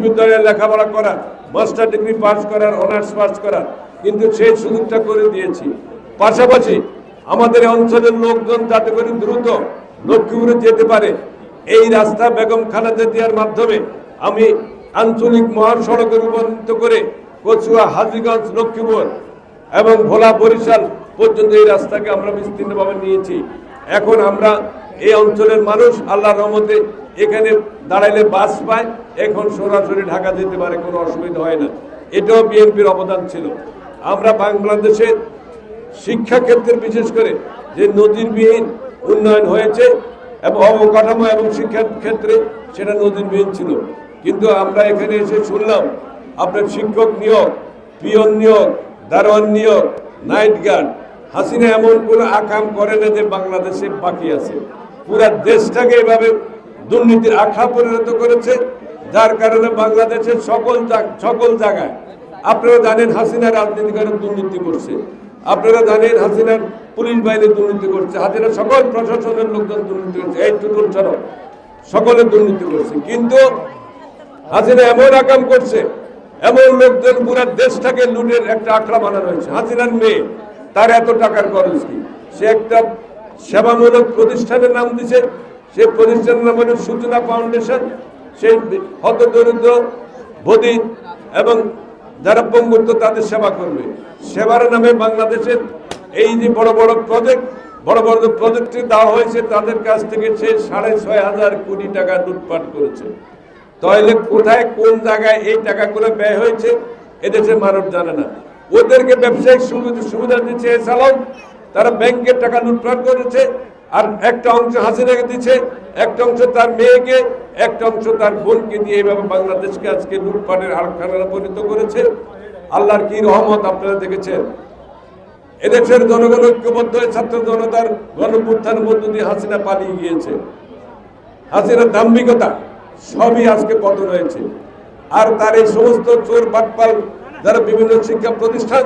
বিশ্ববিদ্যালয়ে লেখাপড়া করার, মাস্টার ডিগ্রি পাস করার, অনার্স পাস করার, কিন্তু সেই সুযোগটা করে দিয়েছি। পাশাপাশি আমাদের অঞ্চলের লোকজন যাতে করে দ্রুত লক্ষ্মীপুরে যেতে পারে, এই রাস্তা বেগম খালেদা জিয়ার মাধ্যমে আমি আঞ্চলিক মহাসড়কে রূপান্তরিত করে কচুয়া, হাজিগঞ্জ, লক্ষ্মীপুর এবং ভোলা বরিশাল পর্যন্ত এই রাস্তাকে আমরা বিস্তীর্ণভাবে নিয়েছি। এখন আমরা এই অঞ্চলের মানুষ আল্লাহর রহমতে এখানে দাঁড়াইলে বাস পায়, এখন সরাসরি ঢাকা যেতে পারে, কোনো অসুবিধা হয় না। এটাও বিএনপির অবদান ছিল। আমরা বাংলাদেশের শিক্ষা ক্ষেত্রে বিশেষ করে যে নজিরবিহীন উন্নয়ন হয়েছে এবং অবকাঠামো এবং শিক্ষার ক্ষেত্রে সেটা নজিরবিহীন ছিল। কিন্তু আমরা এখানে এসে শুনলাম, আপনার শিক্ষক নিয়োগ, পিয়ন নিয়োগ, দারোয়ান নিয়োগ, নাইট গার্ড, হাসিনা এমন কোনো আকাম করে না যে বাংলাদেশে বাকি আছে। পুরা দেশটাকে এভাবে দুর্নীতির আখড়া পরিণত করেছে, যার কারণে বাংলাদেশের সকল সকল জায়গায়, আপনারা জানেন হাসিনা রাজনীতি করে দুর্নীতি করছে। আপনারা জানেন হাসিনার পুলিশ বাহিনী দুর্নীতি করছে, হাসিনা সকল প্রশাসনের লোকজন দুর্নীতি করছে, এই টুটুল ছাড়াও সকলে দুর্নীতি করছে। কিন্তু হাসিনা এমন আকাম করছে, এমন লোকজন পুরো দেশটাকে লুটের একটা আখড়া বানানো হয়েছে হাসিনার মেয়ে, তার এত টাকার খরচ কি? সে একটা সেবামূলক প্রতিষ্ঠানের নাম দিছে সেই প্রতিষ্ঠানের নাম সূচনা ফাউন্ডেশন, সেই হত দরিদ্র বদি এবং যারা পঙ্গুত্ব তাদের সেবা করবে। সেবার নামে বাংলাদেশের এই যে বড় বড় প্রজেক্ট বড় বড় যে প্রজেক্টটি দেওয়া হয়েছে, তাদের কাছ থেকে সে সাড়ে ছয় হাজার কোটি টাকা লুটপাট করেছে। তাহলে কোথায়, কোন জায়গায় এই টাকাগুলো ব্যয় হয়েছে এদেশের মানুষ জানে না। ওদেরকে ব্যবসায়িক সুবিধা সুবিধা দিচ্ছে এছাড়াও তারা ব্যাংকের টাকা লুটপাট করেছে আর একটা অংশ হাসিনাকে দিচ্ছে একটা অংশ তার মেয়েকে, একটা অংশ তার বোনকে দিয়ে এইভাবে বাংলাদেশকে আজকে লুটপাটের আরখানা পরিণত করেছে। আল্লাহর কি রহমত আপনারা দেখেছেন? এদেশের জনগণ ঐক্যবদ্ধ হয়ে ছাত্র জনতার গণপুত্থানের মধ্য দিয়ে হাসিনা পালিয়ে গিয়েছে। হাসিনার দাম্ভিকতা সবই আজকে পতন হয়েছে। আর তার এই সমস্ত চোর বাটপাল, যারা বিভিন্ন শিক্ষা প্রতিষ্ঠান,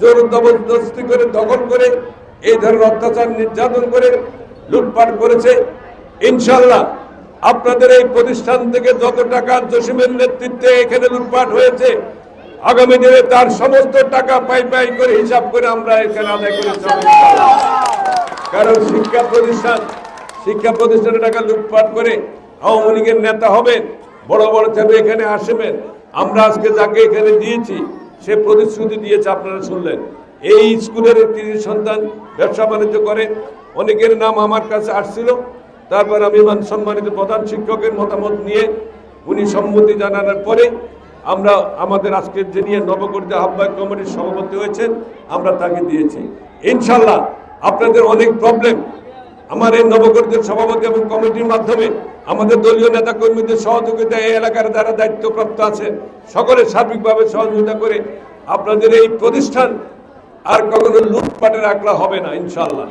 জোর জবরদস্তি করে, দখল করে এই ধরনের অত্যাচার নির্যাতন করে লুটপাট করেছে। ইনশাল্লাহ আপনাদের এই প্রতিষ্ঠান থেকে যত টাকা জসিমের নেতৃত্বে এখানে লুটপাট হয়েছে, আগামী দিনে তার সমস্ত টাকা পাই পাই করে হিসাব করে আমরা এখানে আদায় করে কারণ শিক্ষা প্রতিষ্ঠান, শিক্ষা প্রতিষ্ঠানের টাকা লুটপাট করে আওয়ামী লীগের নেতা হবেন, বড় বড় চাপে এখানে আসবেন। আমরা আজকে যাকে এখানে দিয়েছি, সে প্রতিশ্রুতি দিয়েছে, আপনারা শুনলেন। এই স্কুলের একটি সন্তান ব্যবসা বাণিজ্য করে। অনেকের নাম আমার কাছে আসছিল। তারপর আমি মান সম্মানিত প্রধান শিক্ষকের মতামত নিয়ে উনি সম্মতি জানানোর পরে আমরা আমাদের আজকের যে নিয়ে নবগঠিত আহ্বায়ক কমিটির সভাপতি হয়েছেন, আমরা তাকে দিয়েছি। ইনশাল্লাহ আপনাদের অনেক প্রবলেম আমার এই নবগঠিত সভাপতি এবং কমিটির মাধ্যমে আমাদের দলীয় নেতা কর্মীদের সহযোগিতা এই এলাকার যারা দায়িত্বপ্রাপ্ত আছে, সকলে সার্বিকভাবে সহযোগিতা করে আপনাদের এই প্রতিষ্ঠান আর কখনো লুটপাটের আঁকড়া হবে না ইনশাল্লাহ